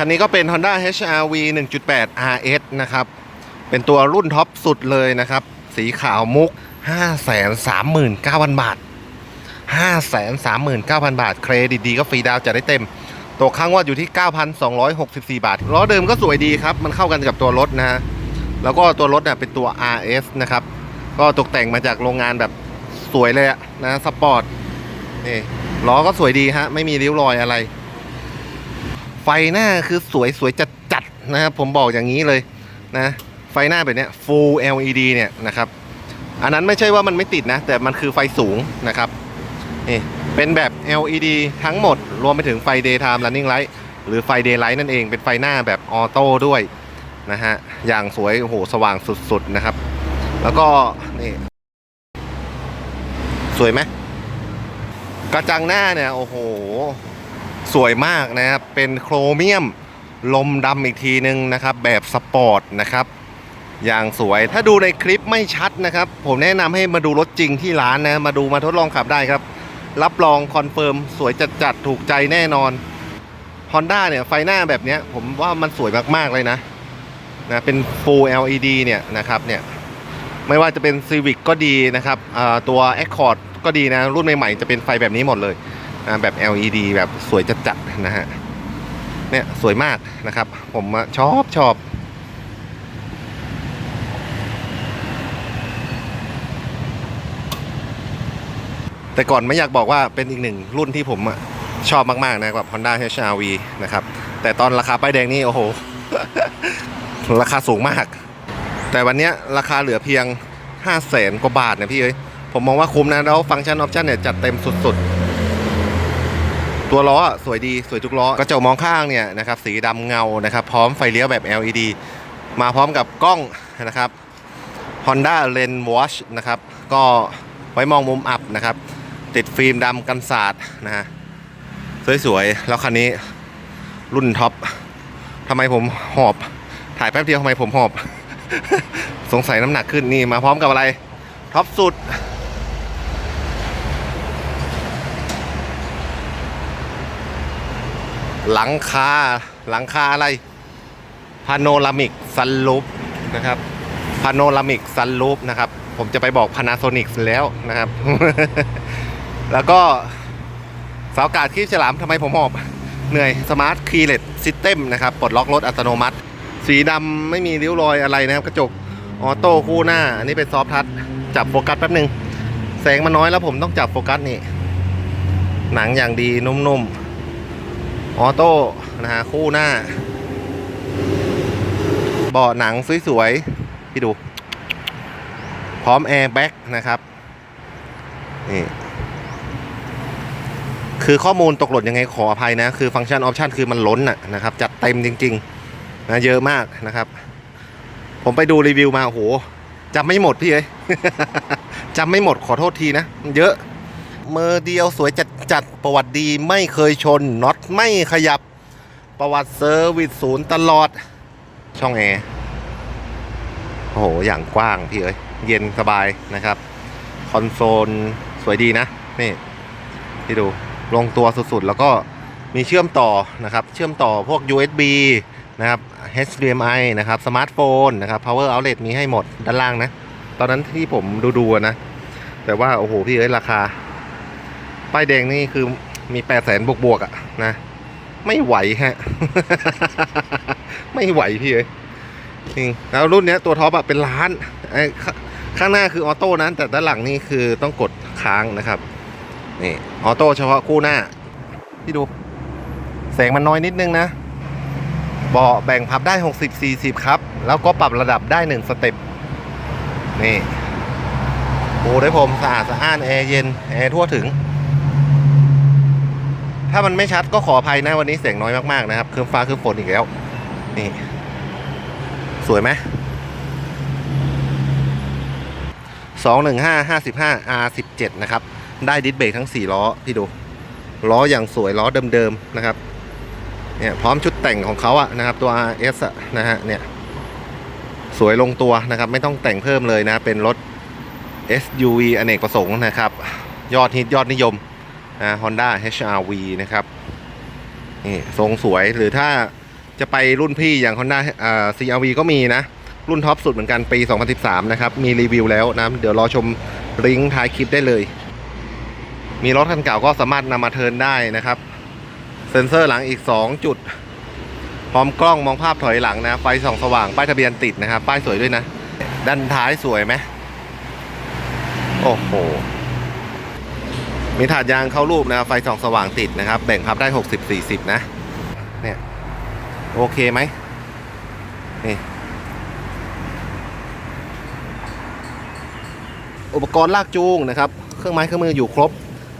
คันนี้ก็เป็น Honda HR-V 1.8 RS นะครับ เป็นตัวรุ่นท็อปสุดเลยนะครับ สีขาวมุก 539,000 บาท 539,000 บาท เครดิตดีก็ฟรีดาวจะได้เต็ม ตัวข้างวัดอยู่ที่ 9,264 บาท ล้อเดิมก็สวยดีครับ มันเข้ากันกับตัวรถนะฮะ แล้วก็ตัวรถเนี่ยเป็นตัว RS นะครับ ก็ตกแต่งมาจากโรงงานแบบสวยเลยอะนะ สปอร์ต นี่ ล้อก็สวยดีฮะ ไม่มีริ้วรอยอะไร ฟหน้าคือสวยสวยจัดจัดๆนะครับผมบอกอย่างนี้เลยนะไฟหน้าแบบเนี้ย full LED เนี่ยนะครับอันนั้นไม่ใช่ว่ามันไม่ติดนะ แต่มันคือไฟสูงนะครับนี่เป็นแบบ LED ทั้งหมด รวมไปถึงไฟ daytime running light หรือไฟ daylight นั่นเองเป็นไฟหน้าแบบออโต้ด้วยนะฮะอย่างสวยโอ้โหสว่างสุดๆนะครับ แล้วก็นี่สวยไหมกระจังหน้าเนี่ยโอ้โห สวยมากนะครับ เป็นโครเมียมลมดำอีกทีนึงนะครับ แบบสปอร์ตนะครับ อย่างสวย ถ้าดูในคลิปไม่ชัดนะครับ ผมแนะนำให้มาดูรถจริงที่ร้านนะ มาดูมาทดลองขับได้ครับ รับรองคอนเฟิร์มสวยจัดจัดๆถูกใจแน่นอน Honda เนี่ย ไฟหน้าแบบนี้ผมว่ามันสวยมากๆเลยนะนะเป็น Full LED เนี่ยนะครับเนี่ยไม่ว่าจะเป็น Civic ก็ดีนะครับอ่าตัว Accord ก็ดีนะ รุ่นใหม่ๆจะเป็นไฟแบบนี้หมดเลย แบบ LED แบบสวยจัดๆนะฮะเนี่ยสวยมากนะครับ ผมชอบชอบแต่ก่อนไม่อยากบอกว่าเป็นอีกหนึ่งรุ่นที่ผมชอบมากๆนะกับ Honda HR-V นะครับ แต่ตอนราคาป้ายแดงนี่โอ้โห ราคาสูงมาก แต่วันนี้ราคาเหลือเพียง 5 0 0แสนกว่าบาทนะพี่เอ้ยผมมองว่าคุ้มนะ แล้วฟังก์ชันออปชันเนี่ยจัดเต็มสุดๆ ตัวล้อสวยดีสวยทุกล้อกระจกมองข้างเนี่ยนะครับสีดำเงานะครับพร้อมไฟเลี้ยวแบบ LED มาพร้อมกับกล้องนะครับ Honda Lens Watch นะครับก็ไว้มองมุมอับนะครับ ติดฟิล์มดำกันสาดนะฮะสวยๆ แล้วคันนี้รุ่นท็อปทำไมผมหอบ ถ่ายแป๊บเดียวทำไมผมหอบ สงสัยน้ำหนักขึ้นนี่มาพร้อมกับอะไร ท็อปสุด หลังคาหลังคาอะไรพาโนรามิกซันลูปนะครับพาโนรามิกซันลูปนะครับ ผมจะไปบอก Panasonic แล้วนะครับ แล้วก็สาวกาดขี้ฉลามทำไมผมหอบเหนื่อยสมาร์ทคีเลตซิสเต็มนะครับ ปลดล็อกรถอัตโนมัติ สีดำไม่มีริ้วรอยอะไรนะครับ กระจกออโต้คู่หน้า อันนี้เป็นซอฟทัชจับโฟกัสแป๊บหนึ่งแสงมันน้อยแล้วผมต้องจับโฟกัสนี่ หนังอย่างดีนุ่มๆ ออโต้นะฮะคู่หน้าเบาะหนังสวยๆพี่ดู พร้อมแอร์แบ็กนะครับนี่คือข้อมูลตกหล่นยังไงขออภัยนะ คือฟังก์ชันออปชันคือมันล้นอะนะครับ จัดเต็มจริงๆนะเยอะมากนะครับ ผมไปดูรีวิวมาโอ้โหจำไม่หมดพี่เอ้ยจำไม่หมดขอโทษทีนะมันเยอะ มือเดียวสวยจัดจัดประวัติดีไม่เคยชนน็อตไม่ขยับประวัติเซอร์วิสศูนย์ตลอด ช่องแอร์โอ้โห อย่างกว้างพี่เอ้ยเย็นสบายนะครับ คอนโซลสวยดีนะ นี่พี่ดูลงตัวสุดๆ แล้วก็มีเชื่อมต่อนะครับ เชื่อมต่อพวก USB นะครับ HDMI นะครับสมาร์ทโฟนนะครับ power outlet มีให้หมดด้านล่างนะ ตอนนั้นที่ผมดูๆนะ แต่ว่า โอ้โห พี่เอ้ยราคา ป้ายแดงนี่คือมี8 0 0แสนบวกๆอะนะ ไม่ไหวฮะ ไม่ไหวพี่เอ้ยจริงแล้วรุ่นเนี้ยตัวท็อปอะเป็นล้านไอ้ข้างหน้าคือออโต้นะแต่ด้านหลังนี่คือต้องกดค้างนะครับนี่ออโต้เฉพาะคู่หน้าพี่ดูแสงมันน้อยนิดนึงนะเบาะแบ่งพับได้ 60 40 ครับ แล้วก็ปรับระดับได้ 1 สเต็ปนี่ปูได้ผมสะอาดสะอ้านแอร์เย็น แอร์ทั่วถึงามันไม่ชัดก็ขออภัยนะวันนี้เสียงน้อยมากๆนะครับคืมฟ้าคืมฝนอีกแล้ว นี่ สวยไหมสองหนึ่งห้าห้าสิบห้า R สิบเจ็ดนะครับ ได้ดิสเบรกทั้ง4ล้อพี่ดู ล้ออย่างสวยล้อเดิมๆนะครับ เนี่ยพร้อมชุดแต่งของเขาอะนะครับ ตัว RS อะนะฮะเนี่ย สวยลงตัวนะครับ ไม่ต้องแต่งเพิ่มเลยนะ เป็นรถ SUV อเนกประสงค์นะครับ ยอดฮิตยอดนิยม นะ Honda HR-V นะครับนี่ทรงสวยหรือถ้าจะไปรุ่นพี่อย่าง Honda อ่า CRV ก็มีนะ รุ่นท็อปสุดเหมือนกันปี 2013 นะครับ มีรีวิวแล้วนะ เดี๋ยวรอชมลิงก์ท้ายคลิปได้เลย มีรถคันเก่าก็สามารถนำมาเทินได้นะครับ เซ็นเซอร์หลังอีก 2 จุด พร้อมกล้องมองภาพถอยหลังนะ ไฟส่องสว่าง ป้ายทะเบียนติดนะครับ ป้ายสวยด้วยนะ ด้านท้ายสวยไหมโอ้โห มีถาดยางเข้ารูปนะครับไฟส่องสว่างติดนะครับแบ่งพับได้ 60-40 นะ เนี่ย โอเคไหมนี่อุปกรณ์ลากจูงนะครับ เครื่องไม้เครื่องมืออยู่ครบ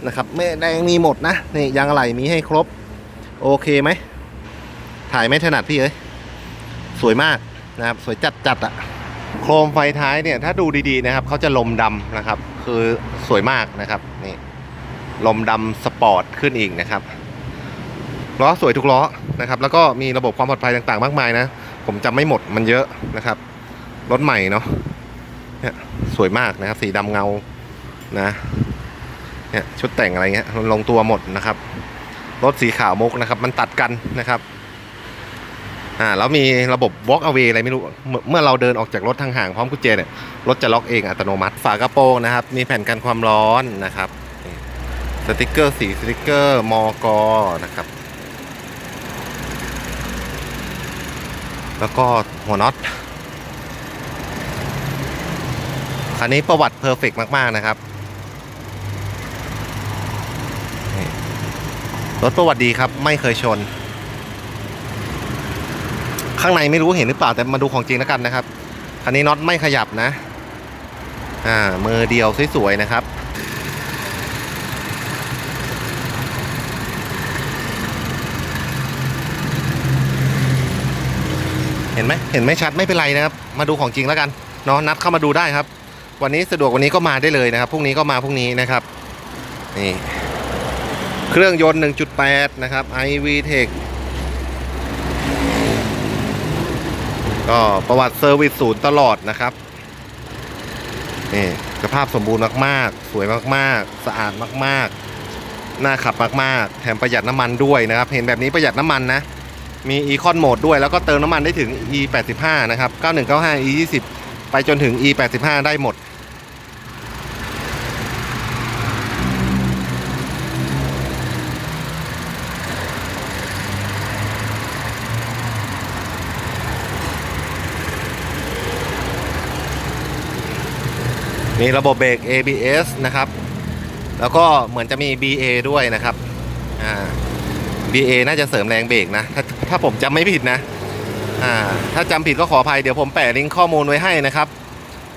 นะครับแม่แดงมีหมดนะนี่ยางอะไหล่มีให้ครบ โอเคไหม ถ่ายไม่ถนัดพี่เอ้ยสวยมากนะครับ สวยจัดจัดอะโครมไฟท้ายเนี่ย ถ้าดูดีๆนะครับเขาจะลมดำนะครับ คือสวยมากนะครับนี่ ลมดำสปอร์ตขึ้นอีกนะครับล้อสวยทุกล้อนะครับ แล้วก็มีระบบความปลอดภัยต่างๆ มากมายนะ ผมจำไม่หมดมันเยอะนะครับ รถใหม่เนาะเนี่ยสวยมากนะครับ สีดำเงานะเนี่ยชุดแต่งอะไรเงี้ยลงตัวหมดนะครับ รถสีขาวมุกนะครับ มันตัดกันนะครับอ่าแล้วมีระบบ walk away อะไรไม่รู้ เมื่อเราเดินออกจากรถทางห่างพร้อมกุญแจเนี่ยรถจะล็อกเองอัตโนมัติ ฝากระโปรงนะครับ มีแผ่นกันความร้อนนะครับ สติกเกอร์สีสติกเกอร์มอกอนะครับ แล้วก็หัวน็อตคันนี้ประวัติเพอร์เฟกมาก ๆ นะครับรถประวัติดีครับไม่เคยชน ข้างในไม่รู้เห็นหรือเปล่าแต่มาดูของจริงแล้วกันนะครับ คันนี้น็อตไม่ขยับนะ อ่ามือเดียวสวย ๆ นะครับ เห็นไหมเห็นไม่ชัดไม่เป็นไรนะครับ มาดูของจริงแล้วกันเนาะนัดเข้ามาดูได้ครับ วันนี้สะดวกวันนี้ก็มาได้เลยนะครับพรุ่งนี้ก็มาพรุ่งนี้นะครับนี่เครื่องยนต์ 1.8 นะครับ iV Tech ก็ประวัติเซอร์วิสศูนย์ตลอดนะครับนี่สภาพสมบูรณ์มากๆ สวยมากๆ สะอาดมากๆ น่าขับมากๆ แถมประหยัดน้ำมันด้วยนะครับ เห็นแบบนี้ประหยัดน้ำมันนะ มี Econ Mode ด้วย แล้วก็เติมน้ำมันได้ถึง E85 นะครับ 9195 E20 ไปจนถึง E85 ได้หมด มีระบบเบรก ABS นะครับ แล้วก็เหมือนจะมี BA ด้วยนะครับ อ่า BA น่าจะเสริมแรงเบรกนะ ถ้าถ้าผมจำไม่ผิดนะ อ่า ถ้าจำผิดก็ขออภัย เดี๋ยวผมแปะลิงก์ข้อมูลไว้ให้นะครับ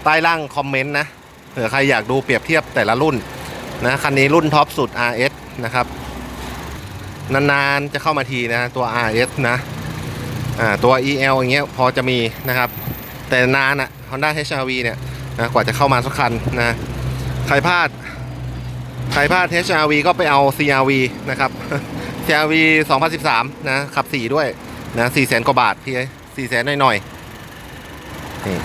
ใต้ล่างคอมเมนต์นะ เผื่อใครอยากดูเปรียบเทียบแต่ละรุ่นนะ คันนี้รุ่นท็อปสุด RS นะครับ นานๆจะเข้ามาทีนะ ตัว RS นะ อ่า ตัว EL อย่างเงี้ยพอจะมีนะครับ แต่นานอะ Honda HR-V เนี่ยนะกว่าจะเข้ามาสักคันนะ ใครพลาด ใครพลาด HR-V ก็ไปเอา CR-V นะครับ CR-V 2013 นะ ขับ 4 ด้วย นะ4แสนกว่าบาทพี่4แสนหน่อยๆนี่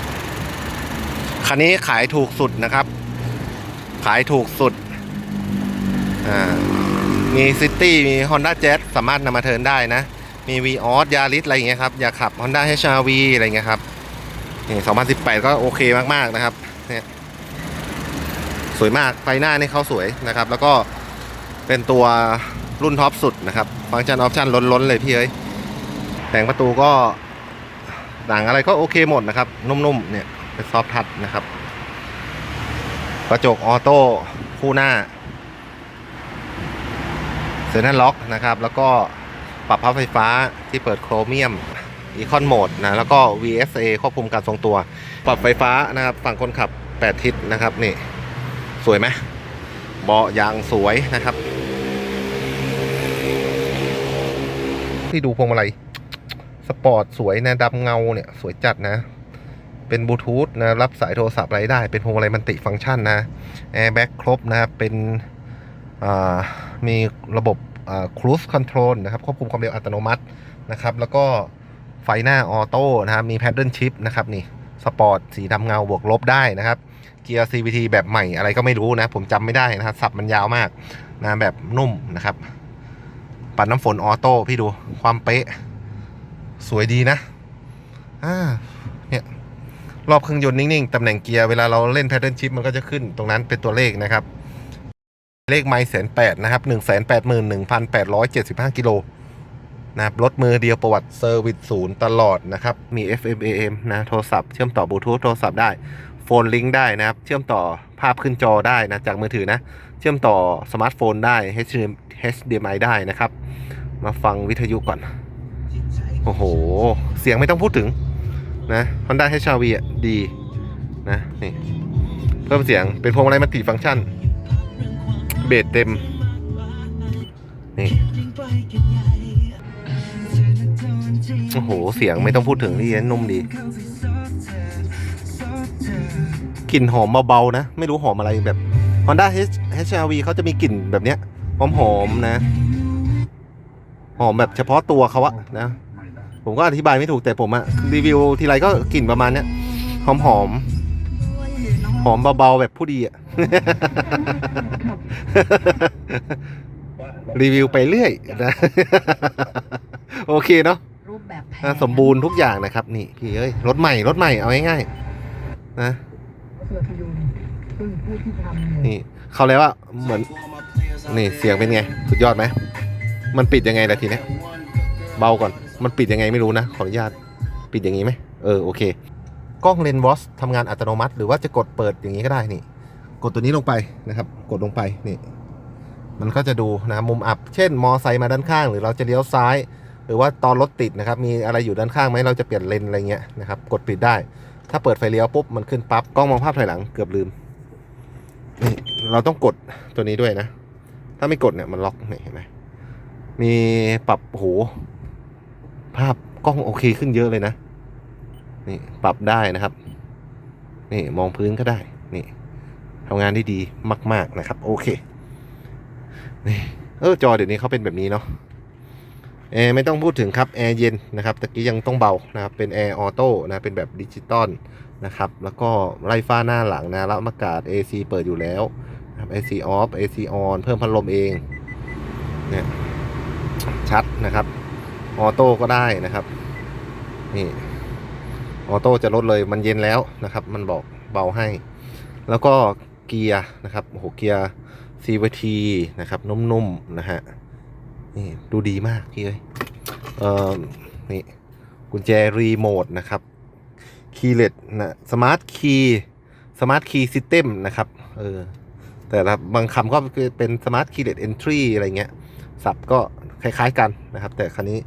คันนี้ขายถูกสุดนะครับ ขายถูกสุด อ่า มีซิตี้มี Honda Jazz สามารถนำมาเทินได้นะ มี v ีออสยาริสอะไรอย่างเงี้ยครับ อยากขับ Honda HR-V อะไรอย่างเงี้ยครับนี่2018 ก็โอเคมาก ๆ นะครับ สวยมากไฟหน้านี่เขาสวยนะครับ แล้วก็เป็นตัวรุ่นท็อปสุดนะครับฟังก์ชันออปชันล้นๆเลยพี่เอ้ยแผงประตูก็หนังอะไรก็โอเคหมดนะครับ นุ่มๆเนี่ยเป็นซอฟทัชนะครับ กระจกออโต้คู่หน้าเซ็นทรัลล็อกนะครับ แล้วก็ปรับพับไฟฟ้าที่เปิดโครเมียมอีคอนโหมดนะแล้วก็ VSA ควบคุมการทรงตัว ปรับไฟฟ้านะครับ ฝั่งคนขับ 8 ทิศนะครับนี่ สวยไหมเบาะยางสวยนะครับ ที่ดูพวงมาลัยสปอร์ตสวยนะดำเงาเนี่ยสวยจัดนะ เป็นบลูทูธนะรับสายโทรศัพท์อะไรได้ เป็นพวงมาลัยมันติฟังก์ชันนะแอร์แบ็กครบนะครับเป็นมีระบบอ่า cruise control นะครับควบคุมความเร็วอัตโนมัตินะครับ แล้วก็ไฟหน้าออโต้นะครับ มี paddle shift นะครับ นี่ สปอร์ต สีดำเงาบวกลบได้นะครับ เกียร์ CVT แบบใหม่อะไรก็ไม่รู้นะ ผมจำไม่ได้นะครับสับมันยาวมากนะแบบนุ่มนะครับ ปัดน้ำฝนออโต้พี่ดูความเป๊ะ สวยดีนะอ่าเนี่ยรอบเครื่องยนต์นิ่งๆ ตำแหน่งเกียร์เวลาเราเล่นแพทเทิร์นชิปมันก็จะขึ้นตรงนั้นเป็นตัวเลขนะครับ เลขไมล์แสนแปดนะครับหนึ่งแสนแปดหมื่นหนึ่งพันแปดร้อยเจ็ดสิบห้ากิโลนะครับรถมือเดียวประวัติเซอร์วิสศูนย์ตลอดนะครับ มี FM AM นะ โทรศัพท์เชื่อมต่อบลูทูธโทรศัพท์ได้ โฟนลิงก์ได้นะครับ เชื่อมต่อภาพขึ้นจอได้นะ จากมือถือนะ เชื่อมต่อสมาร์ทโฟนได้ HDMI ได้นะครับ มาฟังวิทยุก่อน โอ้โห เสียงไม่ต้องพูดถึงนะ Honda HR-V อะดีนะนี่เพิ่มเสียงเป็นพวงมาลัยมัลติฟังก์ชัน เบสเต็ม นี่ โอ้โห เสียงไม่ต้องพูดถึงนี่นุ่มดี กลิ่นหอมเบาๆนะ ไม่รู้หอมอะไรแบบ Honda H- HR-V เขาจะมีกลิ่นแบบเนี้ยหอมๆนะ หอมแบบเฉพาะตัวเขาอะนะ ผมก็อธิบายไม่ถูกแต่ผมอะรีวิวทีไรก็กลิ่นประมาณเนี้ยหอมหอมๆหอมเบาๆแบบผู้ดีอะรีวิวไปเรื่อยนะโอเคเนาะรูปแบบแผอะนสมบูรณ์ทุกอย่างนะครับ นี่พี่เอ้ยรถใหม่รถใหม่เอาง่ายๆนะ เสือพยุงซึ่งผู้ที่ทำเนี่ยนี่เขาแล้วว่าเหมือนนี่เสียงเป็นไง สุดยอดไหมมันปิดยังไงล่ะทีเนี้ยเบาก่อนมันปิดยังไงไม่รู้นะ ขออนุญาตปิดอย่างนี้ไหมเออโอเค กล้องเลนส์วอชทำงานอัตโนมัติ หรือว่าจะกดเปิดอย่างนี้ก็ได้นี่ กดตัวนี้ลงไปนะครับ กดลงไปนี่มันก็จะดูนะมุมอับ เช่น มอไซค์มาด้านข้าง หรือเราจะเลี้ยวซ้าย หรือว่าตอนรถติดนะครับ มีอะไรอยู่ด้านข้างไหมเราจะเปลี่ยนเลนอะไรเงี้ยนะครับ กดปิดได้ ถ้าเปิดไฟเลี้ยวปุ๊บมันขึ้นปั๊บกล้องมองภาพถอยหลังเกือบลืมนี่เราต้องกดตัวนี้ด้วยนะ ถ้าไม่กดเนี่ยมันล็อกนี่เห็นไหมมีปรับโหภาพกล้องโอเคขึ้นเยอะเลยนะ นี่ปรับได้นะครับ นี่มองพื้นก็ได้ นี่ทำงานได้ดีมาก ๆนะครับ โอเค นี่เออจอเดี๋ยวนี้เขาเป็นแบบนี้เนาะ แอร์ไม่ต้องพูดถึงครับแอร์เย็นนะครับตะกี้ยังต้องเบานะครับเป็นแอร์ออโต้นะเป็นแบบดิจิตอลนะครับแล้วก็ไล่ฟ้าหน้าหลังนะรับอากาศ AC เปิดอยู่แล้วนะครับ AC off AC on เพิ่มพัดลมเองเนี่ยชัดนะครับออโต้ก็ได้นะครับนี่ออโต้จะลดเลยมันเย็นแล้วนะครับ มันบอกเบาให้ แล้วก็เกียร์นะครับโอ้โหเกียร์ CVT นะครับนุ่มๆนะฮะ นี่ดูดีมากพี่เอ้ยเอ่อนี่กุญแจรีโมทนะครับคีย์เลสนะสมาร์ทคีย์สมาร์ทคีย์ซิสเต็มนะครับเออแต่ละบางคำก็คือเป็นสมาร์ทคีย์เลสเอนทรีอะไรเงี้ยสับก็คล้ายๆกันนะครับ แต่คันนี้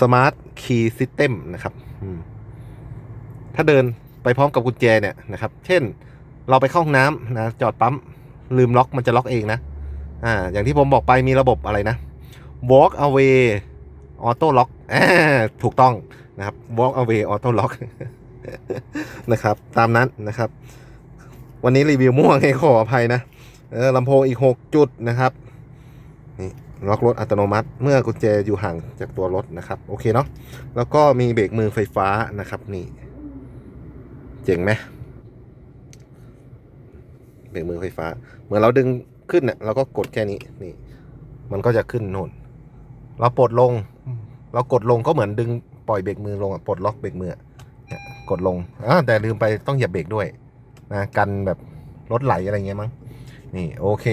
สมาร์ทคีย์ซิสเต็มนะครับอืมถ้าเดินไปพร้อมกับกุญแจเนี่ยนะครับ เช่น เราไปเข้าห้องน้ำนะจอดปั๊มลืมล็อกมันจะล็อกเองนะอ่าอย่างที่ผมบอกไปมีระบบอะไรนะ walk away auto lock อ่าถูกต้องนะครับ walk away auto lock นะครับ ตามนั้นนะครับ วันนี้รีวิวม่วงให้ขออภัยนะเออลำโพงอีก 6 จุดนะครับ นี่ล็อกรถอัตโนมัติ เมื่อกุญแจอยู่ห่างจากตัวรถนะครับ โอเคเนาะแล้วก็มีเบรกมือไฟฟ้านะครับ นี่ เจ๋งไหมเบรกมือไฟฟ้า เหมือนเราดึงขึ้นเนี่ยเราก็กดแค่นี้นี่ มันก็จะขึ้นโน่น เราปลดลง เรากดลงก็เหมือนดึงปล่อยเบรกมือลงอะปลดล็อกเบรกมืออะเนี่ยกดลงอ่าแต่ลืมไปต้องเหยียบเบรกด้วยนะกันแบบรถไหลอะไรเงี้ยมั้งนี่โอเค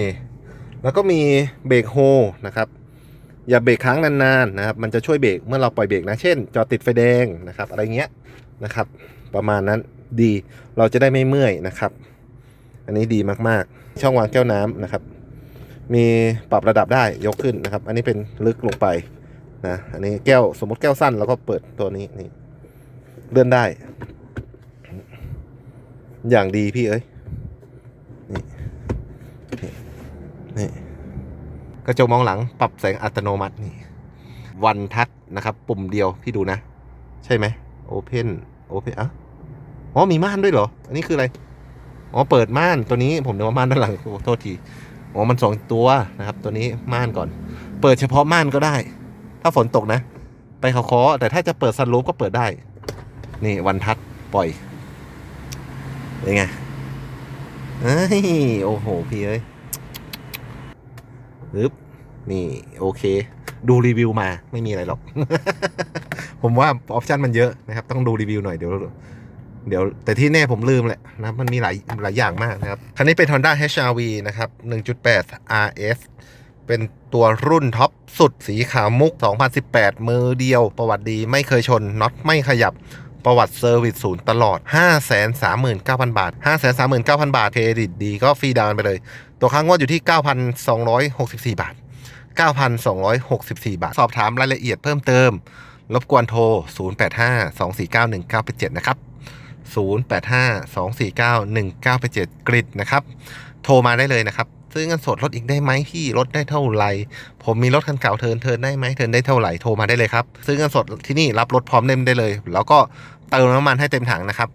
แล้วก็มีเบรกโฮนะครับ อย่าเบรกค้างนานๆนะครับ มันจะช่วยเบรกเมื่อเราปล่อยเบรกนะเช่น จอดติดไฟแดงนะครับ อะไรเงี้ยนะครับ ประมาณนั้นดีเราจะได้ไม่เมื่อยนะครับ อันนี้ดีมากๆ ช่องวางแก้วน้ำนะครับ มีปรับระดับได้ยกขึ้นนะครับ อันนี้เป็นลึกลงไปนะอันนี้แก้วสมมติแก้วสั้นเราก็เปิดตัวนี้นี่เลื่อนได้ อย่างดีพี่เอ้ยนี่นี่กระจกมองหลังปรับแสงอัตโนมัตินี่วันทัชนะครับ ปุ่มเดียวพี่ดูนะ ใช่ไหมโอเพนโอเพนอะอ๋อมีม่านด้วยเหรอ อันนี้คืออะไร อ๋อ เปิดม่านตัวนี้ผมนึกว่าม่านด้านหลังโทษที อ๋อมันสองตัวนะครับ ตัวนี้ม่านก่อน เปิดเฉพาะม่านก็ได้ ถ้าฝนตกนะ ไปเขาคอแต่ถ้าจะเปิดซันรูฟก็เปิดได้ นี่วันทัดปล่อยเป็นไงเอ้ยโอ้โห พี่เอ้ยปึ๊บนี่โอเค ดูรีวิวมาไม่มีอะไรหรอก ผมว่าออปชันมันเยอะนะครับ ต้องดูรีวิวหน่อยเดี๋ยว เดี๋ยวแต่ที่แน่ผมลืมแหละนะมันมีหลายหลายอย่างมากนะครับ คันนี้เป็น Honda HRV นะครับ 1.8 RS เป็นตัวรุ่นท็อปสุดสีขาวมุก 2018 มือเดียว ประวัติดีไม่เคยชนน็อตไม่ขยับประวัติเซอร์วิสศูนย์ตลอด 539,000 บาท 539,000 บาท เครดิตดีก็ฟรีดาวน์ไปเลย ตัวค้างงวดอยู่ที่ 9,264 บาท 9,264 บาท สอบถามรายละเอียดเพิ่มเติม รบกวนโทร 0852491987 นะครับ 0852491987 กริดนะครับ โทรมาได้เลยนะครับ ซื้อเงินสดลดอีกได้ไหมพี่ลดได้เท่าไหร่ ผมมีรถคันเก่าเทินเทินได้ไหมเทินได้เท่าไหร่ โทรมาได้เลยครับ ซื้อเงินสดที่นี่รับรถพร้อมเล่มได้เลย แล้วก็เติมน้ำมันให้เต็มถังนะครับ